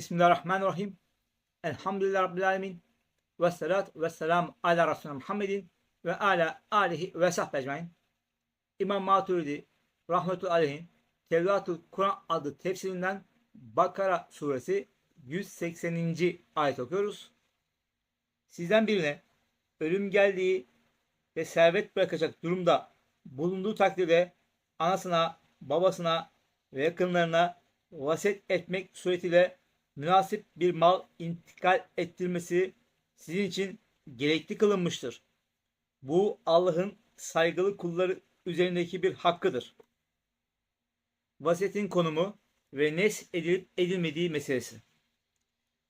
Bismillahirrahmanirrahim. Elhamdülillah Rabbil Alemin. Ve salatu ve selam ala Resulü Muhammedin ve ala alihi ve ecmain. İmam Maturidi rahmetullahi aleyhin Tevratul Kur'an adlı tefsirinden Bakara suresi 180. ayet okuyoruz. Sizden birine ölüm geldiği ve servet bırakacak durumda bulunduğu takdirde anasına, babasına ve yakınlarına vasiyet etmek suretiyle münasip bir mal intikal ettirmesi sizin için gerekli kılınmıştır. Bu Allah'ın saygılı kulları üzerindeki bir hakkıdır. Vasiyetin konumu ve nes edilip edilmediği meselesi.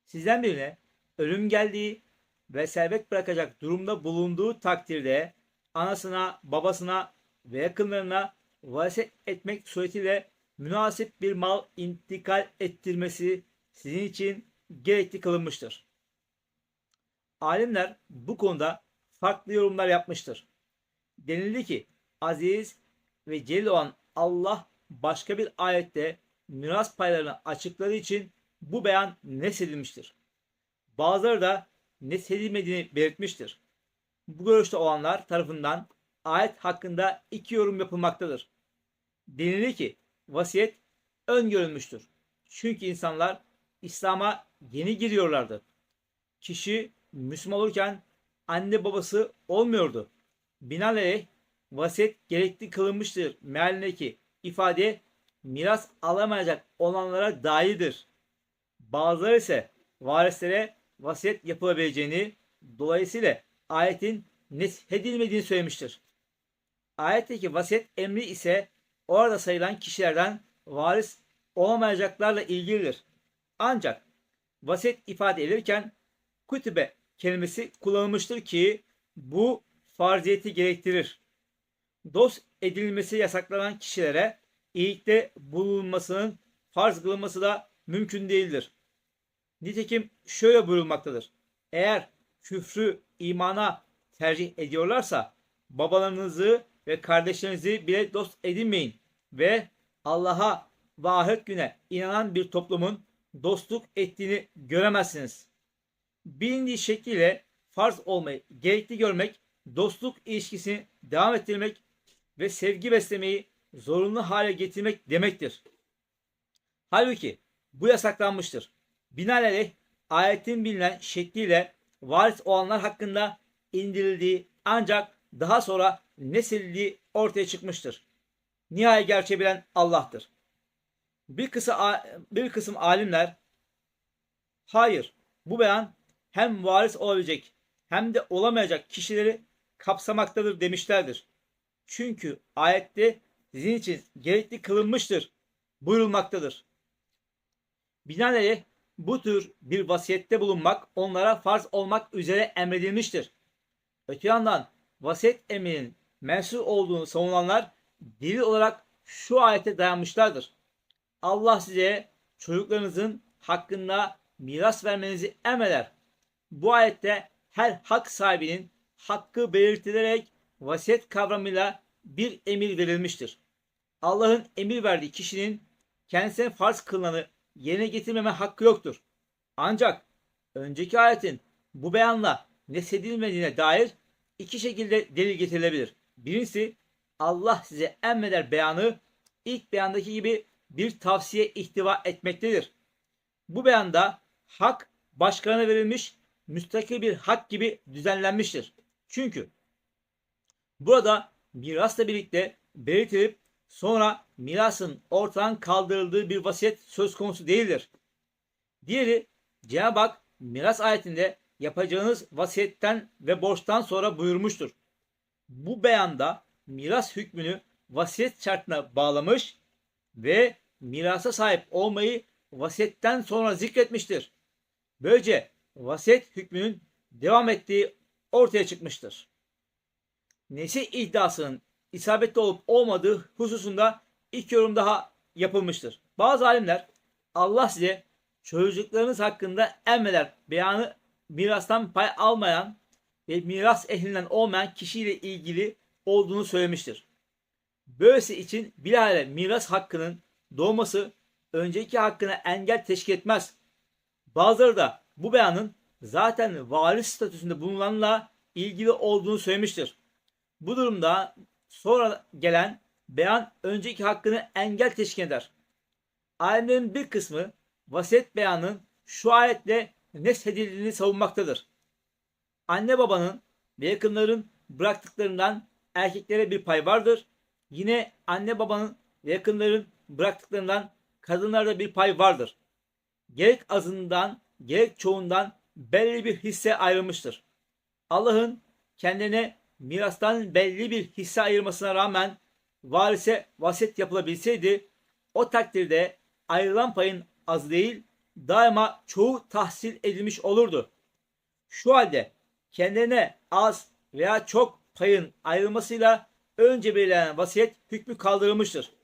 Sizden birine ölüm geldiği ve servet bırakacak durumda bulunduğu takdirde anasına, babasına ve yakınlarına vasiyet etmek suretiyle münasip bir mal intikal ettirmesi sizin için gerekli kılınmıştır. Alimler bu konuda farklı yorumlar yapmıştır. Denildi ki aziz ve celil olan Allah başka bir ayette miras paylarını açıkladığı için bu beyan nesedilmiştir. Bazıları da nesedilmediğini belirtmiştir. Bu görüşte olanlar tarafından ayet hakkında iki yorum yapılmaktadır. Denildi ki vasiyet öngörülmüştür. Çünkü insanlar İslam'a yeni giriyorlardı. Kişi Müslüman olurken anne babası olmuyordu. Binaenaleyh vasiyet gerekli kılınmıştır mealindeki ifade miras alamayacak olanlara dairdir. Bazıları ise varislere vasiyet yapılabileceğini dolayısıyla ayetin neshedilmediğini söylemiştir. Ayetteki vasiyet emri ise orada sayılan kişilerden varis olamayacaklarla ilgilidir. Ancak vasiyet ifade edilirken kütübe kelimesi kullanılmıştır ki bu farziyeti gerektirir. Dost edilmesi yasaklanan kişilere iyilikte bulunmasının farz kılınması da mümkün değildir. Nitekim şöyle buyurulmaktadır. Eğer küfrü imana tercih ediyorlarsa babalarınızı ve kardeşlerinizi bile dost edinmeyin ve Allah'a ve ahiret güne inanan bir toplumun dostluk ettiğini göremezsiniz. Bilindiği şekliyle farz olmayı gerekli görmek, dostluk ilişkisini devam ettirmek ve sevgi beslemeyi zorunlu hale getirmek demektir. Halbuki bu yasaklanmıştır. Binaenaleyh ayetin bilinen şekliyle varis olanlar hakkında indirildiği ancak daha sonra nesildiği ortaya çıkmıştır. Nihayet gerçeği bilen Allah'tır. Bir kısım, bir kısım alimler hayır bu beyan hem varis olabilecek hem de olamayacak kişileri kapsamaktadır demişlerdir. Çünkü ayette sizin için gerekli kılınmıştır buyurulmaktadır. Binaenaleyh bu tür bir vasiyette bulunmak onlara farz olmak üzere emredilmiştir. Öte yandan vasiyet emrinin mensup olduğunu savunanlar delil olarak şu ayete dayanmışlardır. Allah size çocuklarınızın hakkında miras vermenizi emreder. Bu ayette her hak sahibinin hakkı belirtilerek vasiyet kavramıyla bir emir verilmiştir. Allah'ın emir verdiği kişinin kendisine farz kılınanı yerine getirmeme hakkı yoktur. Ancak önceki ayetin bu beyanla nesedilmediğine dair iki şekilde delil getirilebilir. Birincisi Allah size emreder beyanı ilk beyandaki gibi bir tavsiye ihtiva etmektedir. Bu beyanda hak başkalarına verilmiş müstakil bir hak gibi düzenlenmiştir. Çünkü burada mirasla birlikte belirtilip sonra mirasın ortadan kaldırıldığı bir vasiyet söz konusu değildir. Diğeri Cenab-ı Hak miras ayetinde yapacağınız vasiyetten ve borçtan sonra buyurmuştur. Bu beyanda miras hükmünü vasiyet şartına bağlamış ve mirasa sahip olmayı vasiyetten sonra zikretmiştir. Böylece vasiyet hükmünün devam ettiği ortaya çıkmıştır. Nesih iddiasının isabetli olup olmadığı hususunda iki yorum daha yapılmıştır. Bazı alimler Allah size çocuklarınız hakkında emreder beyanı mirastan pay almayan ve miras ehlinden olmayan kişiyle ilgili olduğunu söylemiştir. Böylesi için bilahare miras hakkının doğması önceki hakkına engel teşkil etmez. Bazıları da bu beyanın zaten varis statüsünde bulunanla ilgili olduğunu söylemiştir. Bu durumda sonra gelen beyan önceki hakkını engel teşkil eder. Alimlerin bir kısmı vasiyet beyanın şu ayetle neshedildiğini savunmaktadır. Anne babanın ve yakınların bıraktıklarından erkeklere bir pay vardır. Yine anne babanın ve yakınların bıraktıklarından kadınlarda bir pay vardır. Gerek azından gerek çoğundan belli bir hisse ayrılmıştır. Allah'ın kendine mirastan belli bir hisse ayırmasına rağmen varise vasiyet yapılabilseydi o takdirde ayrılan payın az değil daima çoğu tahsil edilmiş olurdu. Şu halde kendine az veya çok payın ayrılmasıyla önce belirlenen vasiyet hükmü kaldırılmıştır.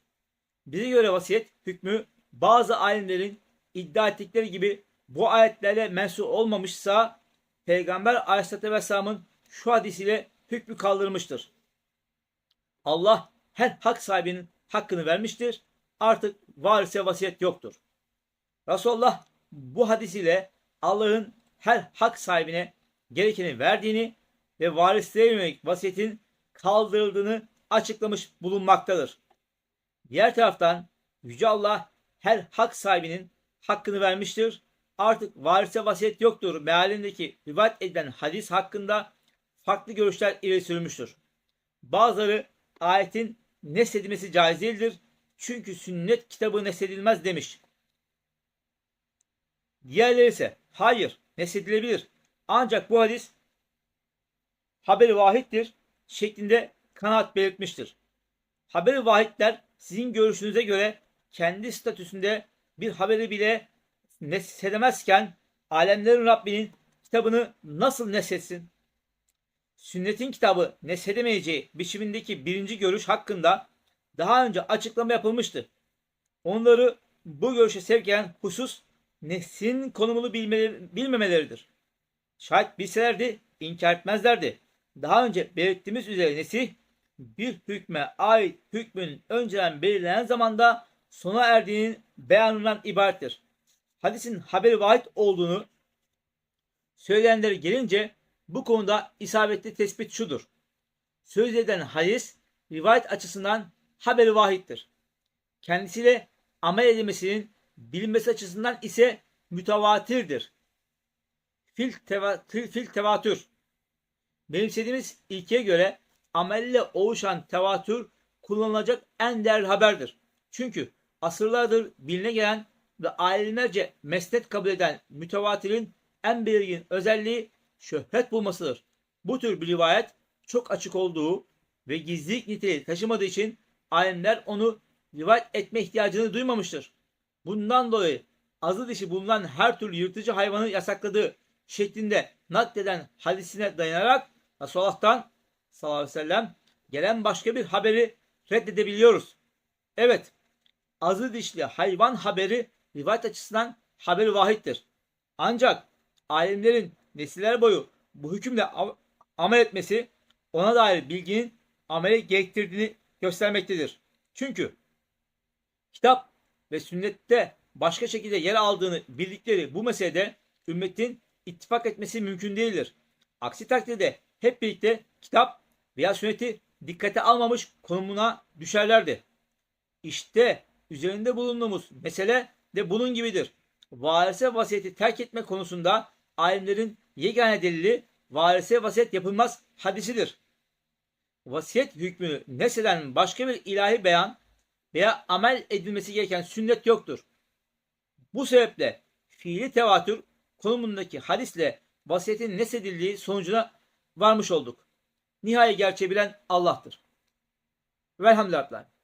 Bize göre vasiyet hükmü bazı alimlerin iddia ettikleri gibi bu ayetlerle mensup olmamışsa Peygamber Aleyhisselatü Vesselam'ın şu hadisiyle hükmü kaldırmıştır. Allah her hak sahibinin hakkını vermiştir. Artık varise vasiyet yoktur. Resulullah bu hadisiyle Allah'ın her hak sahibine gerekeni verdiğini ve varislere yönelik vasiyetin kaldırıldığını açıklamış bulunmaktadır. Diğer taraftan Yüce Allah her hak sahibinin hakkını vermiştir. Artık varise vasiyet yoktur mealindeki rivayet edilen hadis hakkında farklı görüşler ileri sürmüştür. Bazıları ayetin nesedilmesi caiz değildir. Çünkü sünnet kitabı nesedilmez demiş. Diğerleri ise hayır nesedilebilir. Ancak bu hadis haberi vahittir şeklinde kanaat belirtmiştir. Haberi vahitler sizin görüşünüze göre kendi statüsünde bir haberi bile nesedemezken alemlerin Rabbinin kitabını nasıl nesetsin? Sünnetin kitabı nesedemeyeceği biçimindeki birinci görüş hakkında daha önce açıklama yapılmıştı. Onları bu görüşe sevk eden husus neslin konumunu bilmemeleridir. Şayet bilselerdi inkar etmezlerdi. Daha önce belirttiğimiz üzere nesih bir hükme ait hükmün önceden belirlenen zamanda sona erdiğinin beyanından ibarettir. Hadisin haberi vahid olduğunu söyleyenlere gelince bu konuda isabetli tespit şudur. Söz edilen hadis rivayet açısından haberi vahittir. Kendisiyle amel edilmesinin bilinmesi açısından ise mütevatirdir. Fil, teva, fil tevatür. Benimsediğimiz ilkeye göre amelle oluşan tevatür kullanılacak en değerli haberdir. Çünkü asırlardır biline gelen ve alimlerce mesnet kabul eden mütevatirin en belirgin özelliği şöhret bulmasıdır. Bu tür bir rivayet çok açık olduğu ve gizlilik niteliği taşımadığı için alimler onu rivayet etme ihtiyacını duymamıştır. Bundan dolayı azı dişi bulunan her türlü yırtıcı hayvanı yasakladığı şeklinde nakleden hadisine dayanarak Resulullah'tan sallallahu aleyhi ve sellem gelen başka bir haberi reddedebiliyoruz. Evet, azı dişli hayvan haberi rivayet açısından haberi vahittir. Ancak alimlerin nesiller boyu bu hükümle amel etmesi ona dair bilginin amele gerektirdiğini göstermektedir. Çünkü kitap ve sünnette başka şekilde yer aldığını bildikleri bu meselede ümmetin ittifak etmesi mümkün değildir. Aksi takdirde hep birlikte kitap veya sünneti dikkate almamış konumuna düşerlerdi. İşte üzerinde bulunduğumuz mesele de bunun gibidir. Varise vasiyeti terk etme konusunda alimlerin yegane delili varise vasiyet yapılmaz hadisidir. Vasiyet hükmünü neseden başka bir ilahi beyan veya amel edilmesi gereken sünnet yoktur. Bu sebeple fiili tevatür konumundaki hadisle vasiyetin nesedildiği sonucuna varmış olduk. Nihai gerçeği bilen Allah'tır. Velhamdülillah.